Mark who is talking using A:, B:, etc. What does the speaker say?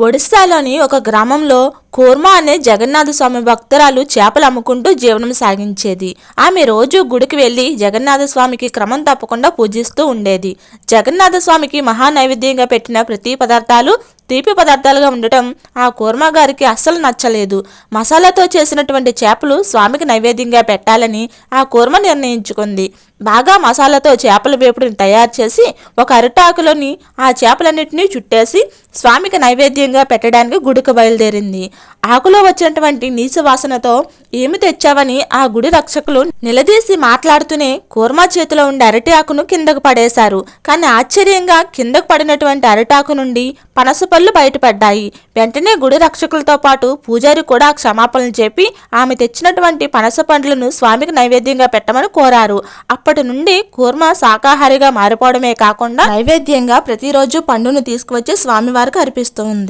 A: ఒడిస్సాలోని ఒక గ్రామంలో కూర్మా అనే జగన్నాథ స్వామి భక్తురాలు చేపలు అమ్ముకుంటూ జీవనం సాగించేది. ఆమె రోజు గుడికి వెళ్ళి జగన్నాథ స్వామికి క్రమం తప్పకుండా పూజిస్తూ ఉండేది. జగన్నాథ స్వామికి మహా నైవేద్యంగా పెట్టిన ప్రతి పదార్థాలు తీపి పదార్థాలుగా ఉండటం ఆ కూర్మా గారికి అస్సలు నచ్చలేదు. మసాలాతో చేసినటువంటి చేపలు స్వామికి నైవేద్యంగా పెట్టాలని ఆ కూర్మ నిర్ణయించుకుంది. బాగా మసాలాతో చేపల వేపుడుని తయారు చేసి ఒక అరిటాకులోని ఆ చేపలన్నింటినీ చుట్టేసి స్వామికి నైవేద్యంగా పెట్టడానికి గుడికి బయలుదేరింది. ఆకులో వచ్చినటువంటి నీచు వాసనతో ఏమి తెచ్చావని ఆ గుడి రక్షకులు నిలదీసి మాట్లాడుతూనే కూర్మా చేతిలో ఉండే అరటి ఆకును కిందకు పడేశారు. కానీ ఆశ్చర్యంగా కిందకు పడినటువంటి అరటాకు నుండి పనస పళ్ళు బయటపడ్డాయి. వెంటనే గుడి రక్షకులతో పాటు పూజారి కూడా క్షమాపణలు చెప్పి ఆమె తెచ్చినటువంటి పనస పండ్లను స్వామికి నైవేద్యంగా పెట్టమని కోరారు. అప్పటి నుండి కూర్మ శాకాహారిగా మారిపోవడమే కాకుండా నైవేద్యంగా ప్రతిరోజు పండును తీసుకువచ్చి స్వామివారికి అర్పిస్తుంది